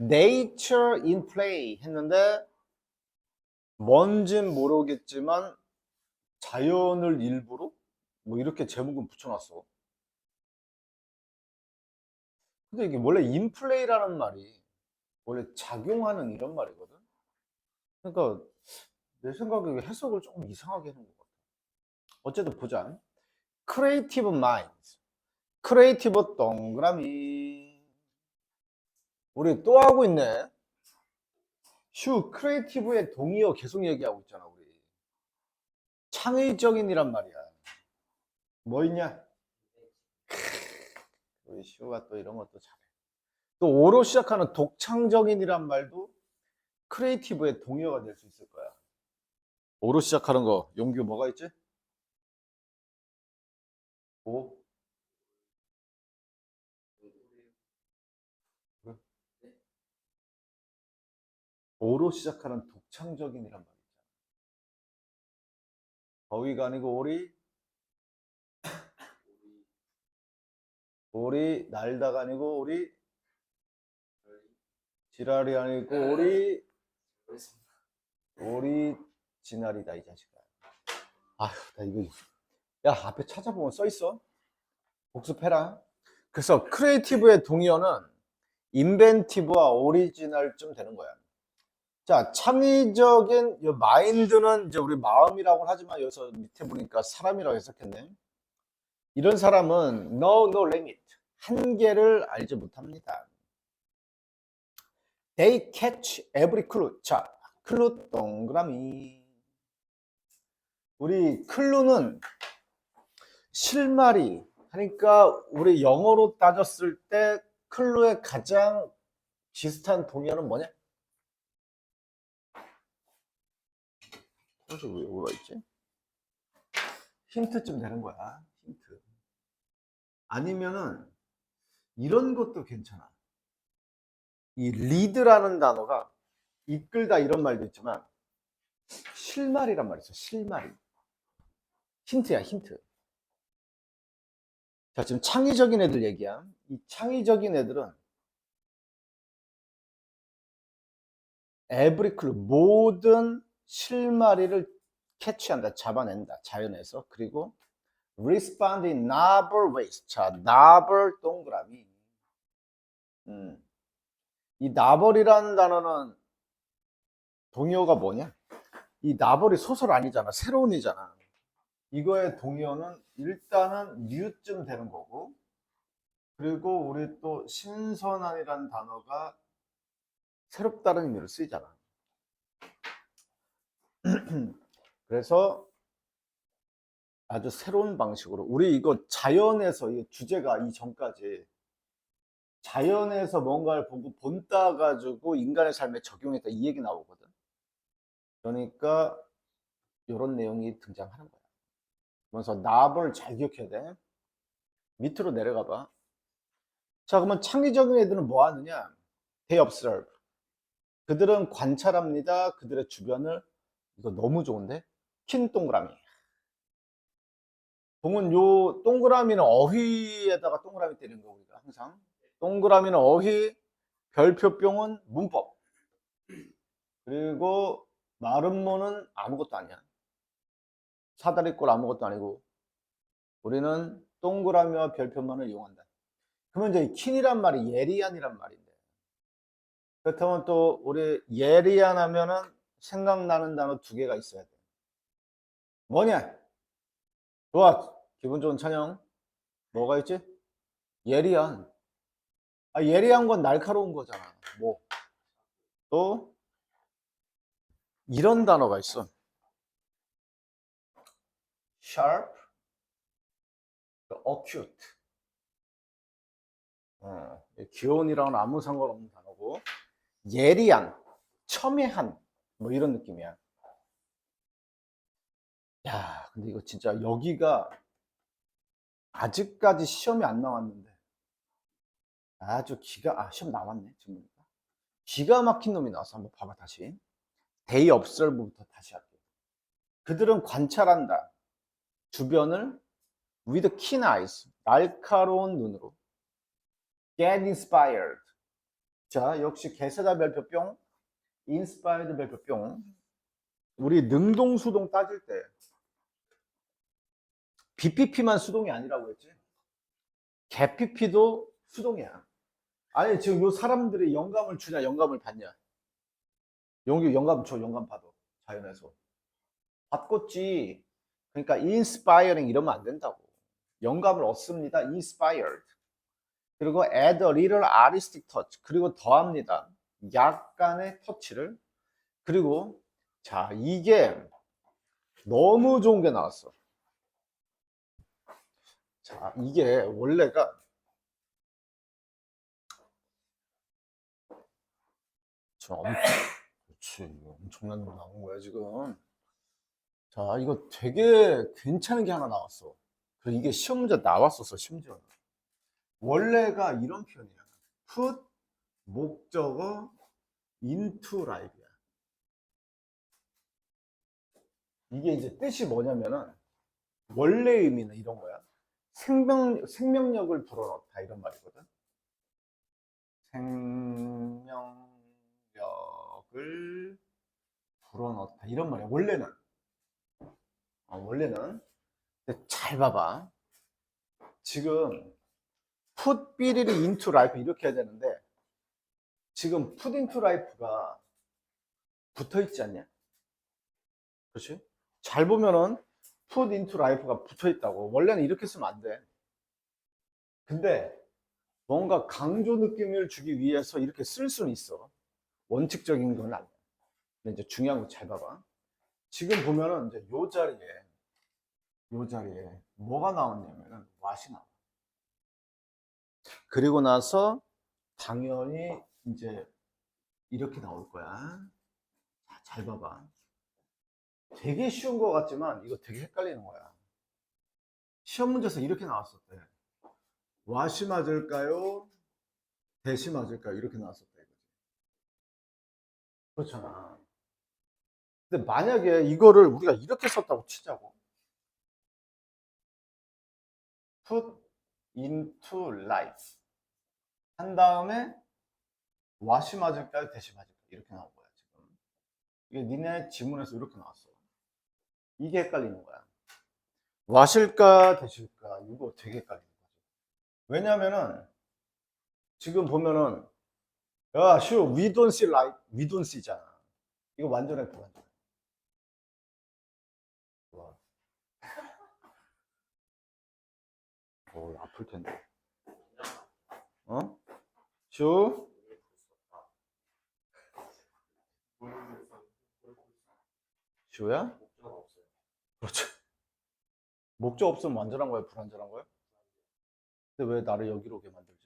nature in play 했는데 뭔진 모르겠지만 자연을 일부러 뭐 이렇게 제목은 붙여놨어. 근데 이게 원래 in play라는 말이 원래 작용하는 이런 말이거든. 그러니까 내 생각에 해석을 조금 이상하게 해놓은 것 같아. 어쨌든 보자. creative minds. 크리에이티브 동그라미. 우리 또 하고 있네. 휴, 크리에이티브의 동의어 계속 얘기하고 있잖아, 우리. 창의적인이란 말이야. 뭐 있냐? 우리 슈가 또 이런 것도 잘해. 또 오로 시작하는 독창적인이란 말도 크리에이티브의 동의어가 될 수 있을 거야. 오로 시작하는 거, 용규 뭐가 있지? 오, 오로 시작하는 독창적인이란 말이 있잖아. 거위가 아니고 오리, 오리 날다가 아니고 오리, 지랄이 아니고 오리, 오리 지날이다 이 자식아. 아휴, 나 이거 야 앞에 찾아보면 써 있어. 복습해라. 그래서 크리에이티브의 동의어는 인벤티브와 오리지널쯤 되는 거야. 자, 창의적인 이 마인드는 이제 우리 마음이라고 하지만 여기서 밑에 보니까 사람이라고 해석했네. 이런 사람은 no no limit 한계를 알지 못합니다. They catch every clue. 자, 클루 동그라미. 우리 클루는 실마리. 그러니까 우리 영어로 따졌을 때 클루의 가장 비슷한 동의어는 뭐냐? 혹시 왜 뭐가 있지? 힌트쯤 되는 거야. 힌트. 아니면은 이런 것도 괜찮아. 이 리드라는 단어가 이끌다 이런 말도 있지만 실말이란 말이 있어. 실말이. 힌트야, 힌트. 자, 지금 창의적인 애들 얘기야. 이 창의적인 애들은 에브리클 모든 실마리를 캐치한다, 잡아낸다, 자연에서. 그리고 respond in novel ways. 자, novel 동그라미. 음. 이 novel이라는 단어는 동의어가 뭐냐? 이 novel이 소설 아니잖아. 새로운이잖아. 이거의 동의어는 일단은 new쯤 되는 거고, 그리고 우리 또 신선한이라는 단어가 새롭다는 의미로 쓰이잖아. 그래서 아주 새로운 방식으로 우리 이거 자연에서 이 주제가 이 전까지 자연에서 뭔가를 보고 본따 가지고 인간의 삶에 적용했다 이 얘기 나오거든. 그러니까 이런 내용이 등장하는 거야. 그래서 나벌 잘 기억해야 돼. 밑으로 내려가 봐. 자, 그러면 창의적인 애들은 뭐 하느냐? They observe. 그들은 관찰합니다. 그들의 주변을 이거 너무 좋은데? 킨 동그라미. 동은 요 동그라미는 어휘에다가 동그라미 때리는 거 우리가 항상. 동그라미는 어휘, 별표병은 문법. 그리고 마름모는 아무것도 아니야. 사다리꼴 아무것도 아니고 우리는 동그라미와 별표만을 이용한다. 그러면 이제 킨이란 말이 예리한이란 말인데. 그렇다면 또 우리 예리한 하면은 생각나는 단어 두 개가 있어야 돼. 뭐냐? 좋아. 기분 좋은 찬영. 뭐가 있지? 예리한. 아, 예리한 건 날카로운 거잖아. 뭐. 또, 이런 단어가 있어. sharp, acute. 어, 귀여운이랑은 아무 상관없는 단어고, 예리한, 첨예한, 뭐 이런 느낌이야. 야, 근데 이거 진짜 여기가 아직까지 시험이 안 나왔는데 아주 기가 아 시험 나왔네 지금 보니까 기가 막힌 놈이 나와서 한번 봐봐 다시 데이 observe부터 다시 할게요. 그들은 관찰한다. 주변을 with keen eyes 날카로운 눈으로 get inspired 자, 역시 개세다 별표 뿅, 인스파이드 별표뿅. 우리 능동 수동 따질 때 BPP만 수동이 아니라고 했지. 개PP도 수동이야. 아니 지금 요 사람들이 영감을 주냐 영감을 받냐? 영기 영감 줘 영감 받아 자연에서 받겠지. 그러니까 inspiring 이러면 안 된다고. 영감을 얻습니다. inspired. 그리고 add a little artistic touch. 그리고 더합니다. 약간의 터치를. 그리고 자 이게 너무 좋은 게 나왔어. 자 이게 원래가 저 엄청 그렇지 엄청난 거 나온 거야 지금. 자 이거 되게 괜찮은 게 하나 나왔어. 그 이게 시험 문제 나왔었어 심지어. 원래가 이런 표현이야. put 목적어 into life야. 이게 이제 뜻이 뭐냐면은 원래 의미는 이런 거야. 생명 생명력을 불어넣다 이런 말이거든. 생명력을 불어넣다 이런 말이야. 원래는 어, 원래는 잘 봐봐. 지금 put 삐리리 into life 이렇게 해야 되는데 지금 life가 붙어 있지 않냐? 그렇지? 잘 보면은 life가 붙어 있다고. 원래는 이렇게 쓰면 안 돼. 근데 뭔가 강조 느낌을 주기 위해서 이렇게 쓸 수는 있어. 원칙적인 건 아니야. 근데 이제 중요한 거 잘 봐봐. 지금 보면은 이제 요 자리에 요 자리에 뭐가 나왔냐면은 왓이 나와. 그리고 나서 당연히 이제 이렇게 나올 거야. 자, 잘 봐봐. 되게 쉬운 것 같지만 이거 되게 헷갈리는 거야. 시험 문제에서 이렇게 나왔었대. 와시 맞을까요? 대시 맞을까요? 이렇게 나왔었대. 이거지. 그렇잖아. 근데 만약에 이거를 우리가 이렇게 썼다고 치자고. put into life. 한 다음에 와시 맞을까요? 대시 맞을까요? 이렇게 나온 거야, 지금. 이게 니네 지문에서 이렇게 나왔어. 이게 헷갈리는 거야. 와실까 대실까 이거 되게 헷갈리는 거지. 왜냐면은 지금 보면은 야, 슈, we don't see like, we don't see잖아. 이거 완전히. 와. 어, 아플 텐데. 어? 슈? 슈야? 그렇죠. 목적 없으면 완전한 거야, 불완전한 거야? 근데 왜 나를 여기로 오게 만들지?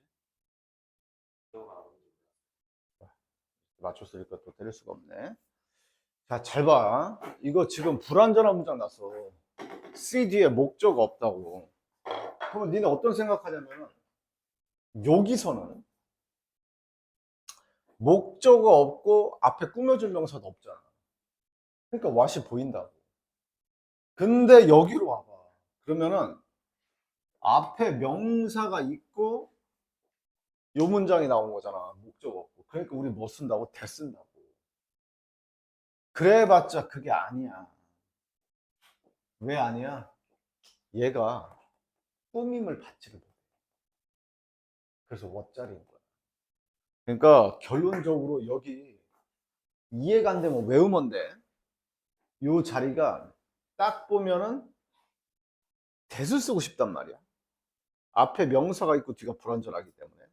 맞췄으니까 또 때릴 수가 없네. 자, 잘 봐. 이거 지금 불완전한 문장 났어. C 뒤에 목적 없다고. 그러면 니네 어떤 생각하냐면, 여기서는 목적어 없고 앞에 꾸며줄 명사도 없잖아. 그러니까 왓이 보인다고. 근데 여기로 와봐. 그러면은 앞에 명사가 있고 요 문장이 나온 거잖아. 목적 없고. 그러니까 우리 뭐 쓴다고? 대 쓴다고. 그래봤자 그게 아니야. 왜 아니야? 얘가 꾸밈을 받지를 못해. 그래서 왓자리인 거야. 그러니까 결론적으로 여기 이해가 안 되면 외우면 돼. 요 자리가 딱 보면은 대수 쓰고 싶단 말이야. 앞에 명사가 있고 뒤가 불완전하기 때문에.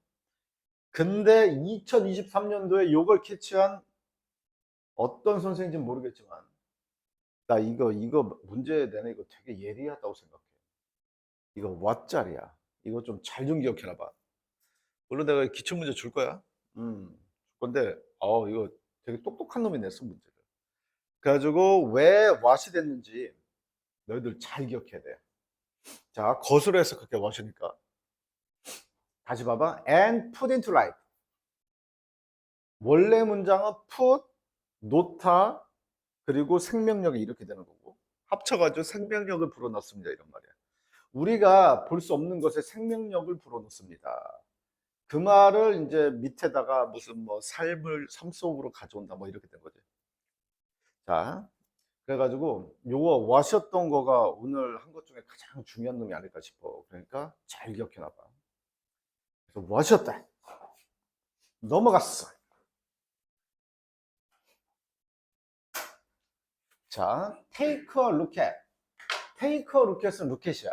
근데 2023년도에 요걸 캐치한 어떤 선생인지 는 모르겠지만 나 이거 이거 문제 내내 이거 되게 예리하다고 생각해. 이거 왓짜리야. 이거 좀 잘 좀 기억해라 봐. 물론 내가 기출 문제 줄 거야. 음. 줄 건데 어 이거 되게 똑똑한 놈이 냈어 문제를. 그래가지고 왜 왓이 됐는지 너희들 잘 기억해야 돼. 자, 거슬해서 그렇게 왓이니까. 다시 봐봐. and put into life. 원래 문장은 put, 놓다, 그리고 생명력이 이렇게 되는 거고. 합쳐가지고 생명력을 불어넣습니다. 이런 말이야. 우리가 볼 수 없는 것에 생명력을 불어넣습니다. 그 말을 이제 밑에다가 무슨 뭐 삶을 삶 속으로 가져온다 뭐 이렇게 된 거지. 자, 그래가지고 요거 와셨던 거가 오늘 한 것 중에 가장 중요한 놈이 아닐까 싶어. 그러니까 잘 기억해놔봐. 그래서 와셨다. 넘어갔어. 자, take a look at. take a look at은 로켓이야.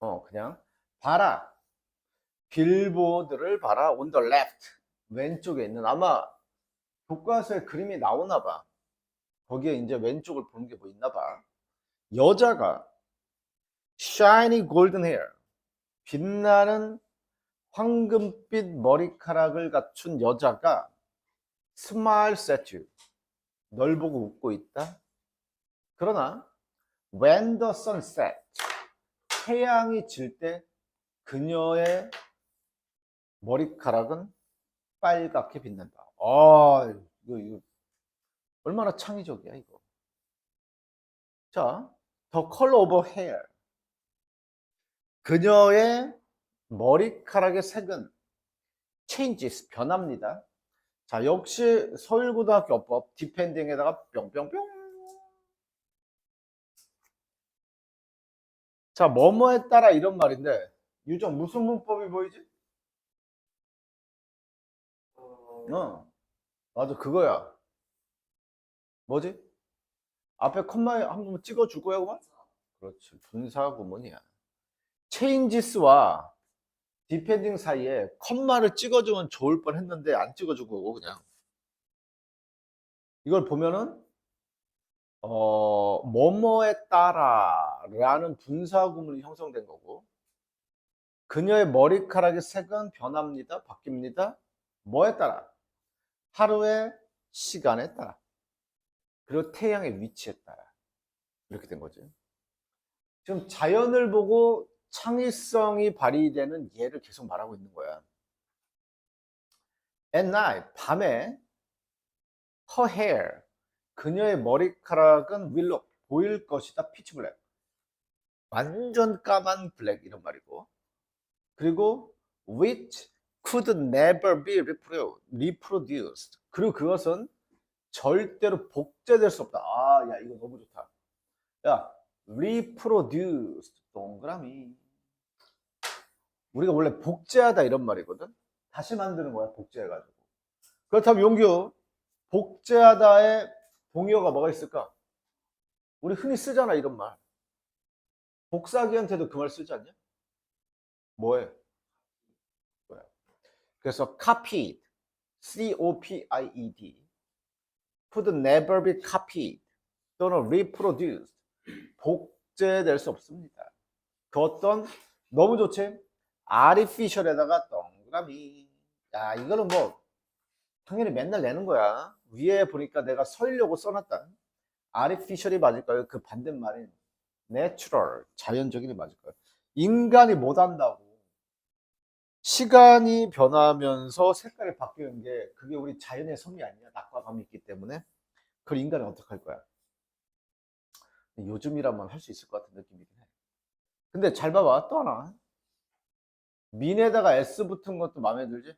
어, 그냥 봐라. 빌보드를 봐라. on the left. 왼쪽에 있는 아마 교과서에 그림이 나오나 봐. 거기에 이제 왼쪽을 보는 게 뭐 있나 봐. 여자가 shiny golden hair. 빛나는 황금빛 머리카락을 갖춘 여자가 smiles at you. 널 보고 웃고 있다. 그러나 when the sun sets. 태양이 질 때 그녀의 머리카락은 빨갛게 빛난다. 아, 이거, 이거, 얼마나 창의적이야, 이거. 자, the color of her hair. 그녀의 머리카락의 색은 changes, 변합니다. 자, 역시 서울고등학교 어법, 디펜딩에다가 뿅뿅뿅. 자, 뭐뭐에 따라 이런 말인데, 유정 무슨 문법이 보이지? 어, 맞아, 그거야. 뭐지? 앞에 컴마에 한번 찍어줄 거야, 그만? 그렇지, 분사 구문이야. changes와 디펜딩 사이에 컴마를 찍어주면 좋을 뻔 했는데 안 찍어주고 그냥 이걸 보면은 어 뭐뭐에 따라 라는 분사 구문이 형성된 거고 그녀의 머리카락의 색은 변합니다 바뀝니다 뭐에 따라 하루의 시간에 따라 그리고 태양의 위치에 따라 이렇게 된 거죠 지금 자연을 보고 창의성이 발휘되는 예를 계속 말하고 있는 거야. At night, 밤에 her hair, 그녀의 머리카락은 will 보일 것이다. 피치 블랙. 완전 까만 블랙 이런 말이고. 그리고 which could never be repro- reproduced. 그리고 그것은 절대로 복제될 수 없다. 아, 야, 이거 너무 좋다. 야, reproduced. 동그라미. 우리가 원래 복제하다 이런 말이거든. 다시 만드는 거야, 복제해가지고. 그렇다면 용규, 복제하다의 동의어가 뭐가 있을까? 우리 흔히 쓰잖아, 이런 말. 복사기한테도 그 말 쓰지 않냐? 뭐해? 뭐야? 그래서 copied, C-O-P-I-E-D, could never be copied 또는 reproduced, 복제될 수 없습니다. 그 어떤 너무 좋지? artificial에다가 동그라미. 야, 이거는 뭐 당연히 맨날 내는 거야. 위에 보니까 내가 설려고 써놨다. artificial이 맞을까요? 그 반대말인 natural, 자연적인이 맞을까요? 인간이 못한다고. 시간이 변하면서 색깔이 바뀌는 게 그게 우리 자연의 섭리 아니야. 낙과 감이 있기 때문에. 그걸 인간이 어떻게 할 거야? 요즘이라면 할 수 있을 것 같은 느낌이긴 해. 근데 잘 봐봐. 또 하나. 민에다가 S 붙은 것도 마음에 들지?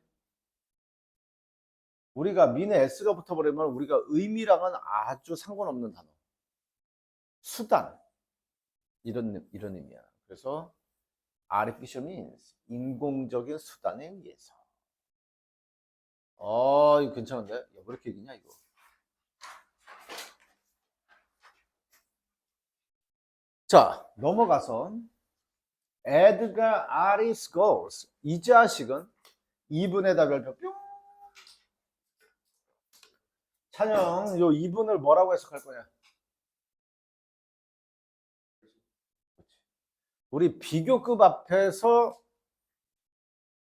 우리가 민에 S가 붙어버리면 우리가 의미랑은 아주 상관없는 단어. 수단. 이런, 이런 의미야. 그래서 artificial means 인공적인 수단에 의해서. 어, 이거 괜찮은데? 야, 왜 이렇게 얘기냐, 이거. 자, 넘어가서 에드가 아리스 goes 이 자식은 2분에다 별표 뿅 찬영 요 2분을 뭐라고 해석할 거냐 우리 비교급 앞에서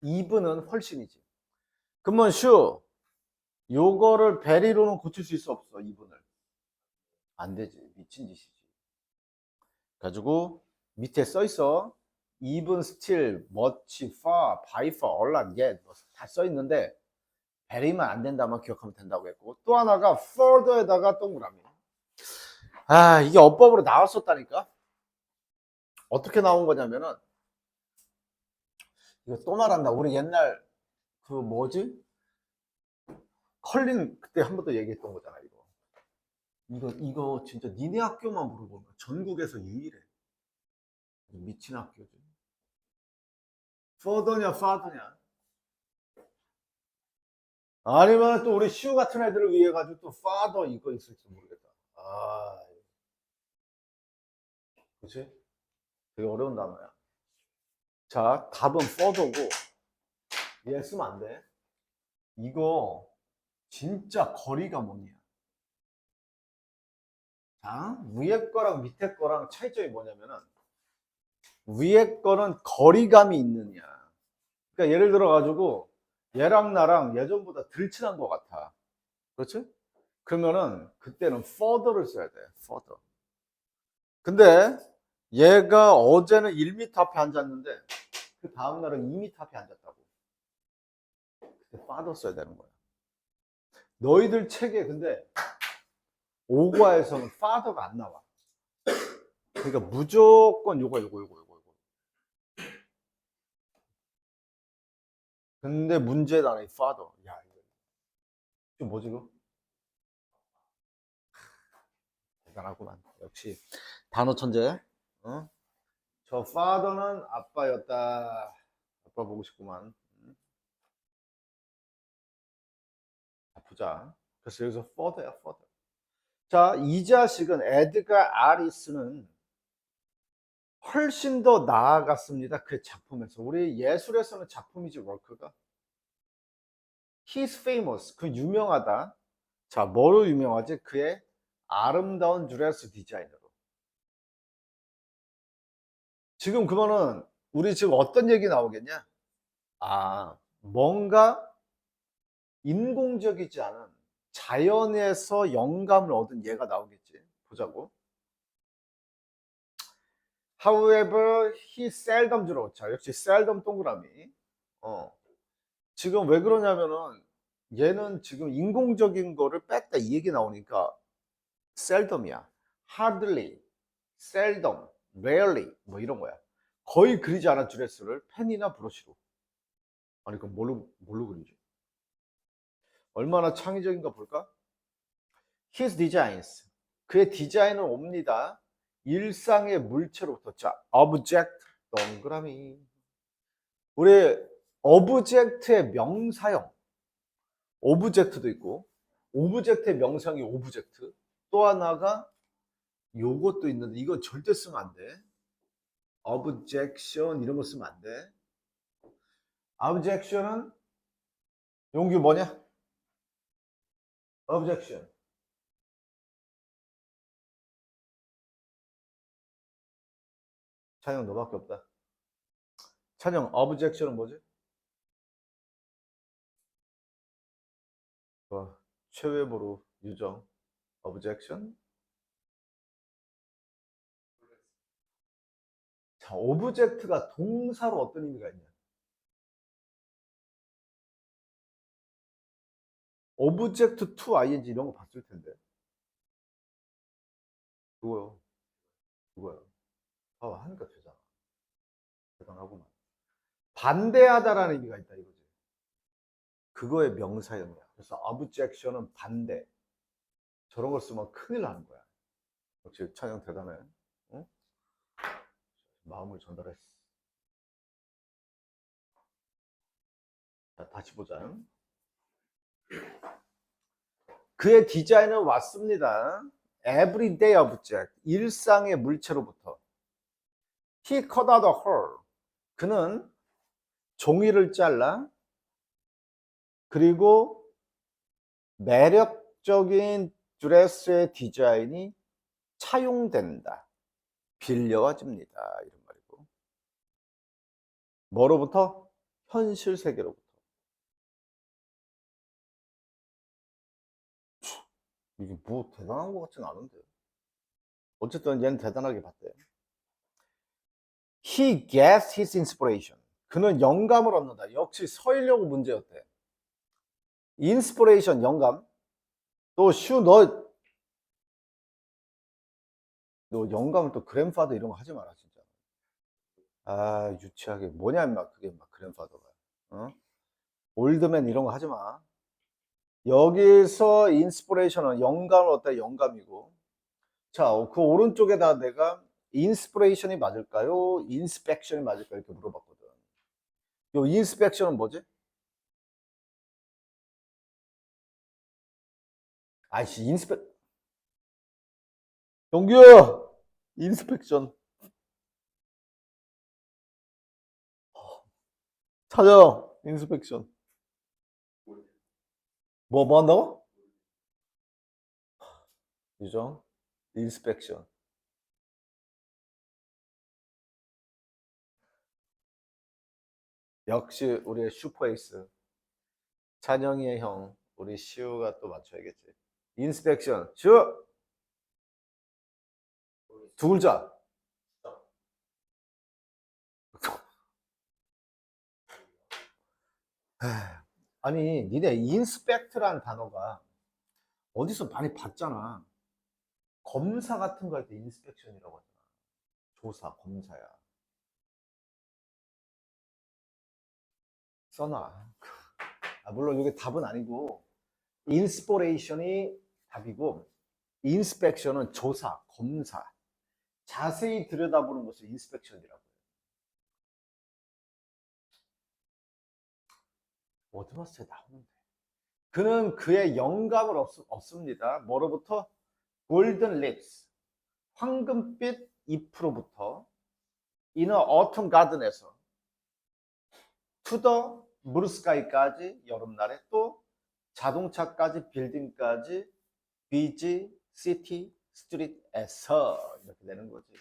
2분은 훨씬이지. 그러면 슈 요거를 베리로는 고칠 수 있어 없어 2분을. 안 되지. 미친 짓이지. 가지고 밑에 써 있어. even still much far by far all not yet 다써 있는데 베리만 안 된다만 기억하면 된다고 했고. 또 하나가 further에다가 동그라미. 아 이게 어법으로 나왔었다니까 어떻게 나온 거냐면은 이거 또 말한다 우리 옛날 그 뭐지? 컬린 그때 한 번 더 얘기했던 거잖아 이거. 이거 이거 진짜 니네 학교만 물어보면 전국에서 유일해. 미친 학교지. 퍼더냐 파더냐. 아니면 또 우리 시우 같은 애들을 위해 가지고 또 파더 이거 있을지 모르겠다. 아, 그치? 되게 어려운 단어야. 자, 답은 퍼더고 얘 쓰면 안 돼. 이거 진짜 거리가 뭐냐? 자, 위에 거랑 밑에 거랑 차이점이 뭐냐면은 위에 거는 거리감이 있느냐. 그러니까 예를 들어 가지고 얘랑 나랑 예전보다 덜 친한 것 같아. 그렇지? 그러면은 그때는 further를 써야 돼. further. 근데 얘가 어제는 1m 앞에 앉았는데 그 다음 날은 2m 앞에 앉았다고. 그때 써야 되는 거야. 너희들 책에 근데 오과에서는 father가 안 나와. 그러니까 무조건 요거 요거 요거 요거 요거. 근데 문제는 이 father. 야 이거 이거 뭐지 이거? 대단하구만. 역시 단어 천재. 어? 저 father는 아빠였다. 아빠 보고 싶구만. 음. 자, 보자. 그래서 여기서 further야 further. 자, 이 자식은 에드가 아리스는 훨씬 더 나아갔습니다. 그 작품에서. 우리 예술에서는 작품이지, 워크가. He's famous. 그 유명하다. 자, 뭐로 유명하지? 그의 아름다운 드레스 디자인으로. 지금 그거는 우리 지금 어떤 얘기 나오겠냐? 아, 뭔가 인공적이지 않은 자연에서 영감을 얻은 얘가 나오겠지. 보자고. However, he seldom drew. 자, 역시 seldom 동그라미. 어. 지금 왜 그러냐면은 얘는 지금 인공적인 거를 뺐다 이 얘기 나오니까 seldom이야. hardly, seldom, rarely 뭐 이런 거야. 거의 그리지 않은 드레스를 펜이나 브러쉬로. 아니 그럼 뭘로 뭘로 그리지? 얼마나 창의적인가 볼까? His designs. 그의 디자인은 옵니다. 일상의 물체로부터. 자, object 동그라미. 우리 object의 명사형. object도 있고, object의 명사형이 object. 또 하나가 요것도 있는데 이건 절대 쓰면 안 돼. objection 이런 거 쓰면 안 돼. objection은 용기 뭐냐? objection. 찬영 너밖에 없다. 찬영 objection은 뭐지? 어, 최외부로 유정 objection. 자, object가 동사로 어떤 의미가 있냐? object to ing 이런 거 봤을 텐데. 그거요. 그거요. 아, 하니까 되잖아. 대단하구만. 반대하다라는 의미가 있다 이거지. 그거의 명사형이야. 그래서 objection은 반대. 저런 걸 쓰면 큰일 나는 거야. 역시 찬영 대단해. 응? 마음을 전달했어. 자, 다시 보자. 그의 디자인은 왔습니다. everyday object, 일상의 물체로부터. He cut out a hole. 그는 종이를 잘라 그리고 매력적인 드레스의 디자인이 차용된다. 빌려집니다. 뭐로부터? 현실 세계로부터. 이게 뭐 대단한 것 같진 않은데. 어쨌든 얘는 대단하게 봤대. He gets his inspiration. 그는 영감을 얻는다. 역시 서일려고 문제였대. 인스피레이션 영감. 또 슈, 너, 너 영감을 또 그랜파더 이런 거 하지 마라, 진짜. 아, 유치하게. 뭐냐, 임마, 그게 막 그랜파더가. 어? 올드맨 이런 거 하지 마. 여기서 인스피레이션은 영감은 어때? 영감이고. 자, 그 오른쪽에다 내가 인스피레이션이 맞을까요? 인스펙션이 맞을까요? 이렇게 물어봤거든. 요 인스펙션은 뭐지? 아이씨, 인스펙 영규야! 인스펙션. 찾아, 인스펙션. 뭐, 뭐 한다고? 유정, 인스펙션. 역시 우리의 슈퍼에이스. 찬영이의 형, 우리 시우가 또 맞춰야겠지. 인스펙션, 슈! 두 글자. 아니, 니네 인스펙트란 단어가 어디서 많이 봤잖아. 검사 같은 거 할 때 인스펙션이라고 하잖아. 조사, 검사야. 써놔. 아, 물론 이게 답은 아니고, 인스포레이션이 답이고, 인스펙션은 조사, 검사. 자세히 들여다보는 것을 인스펙션이라고 워드마스터에 나오는데. 그는 그의 영감을 얻, 얻습니다. 뭐로부터? 골든 립스, 황금빛 잎으로부터 이너 어텀 가든에서 투더 무르스카이까지 여름날에 또 자동차까지 빌딩까지 비지 시티 스트릿에서 이렇게 되는 거지.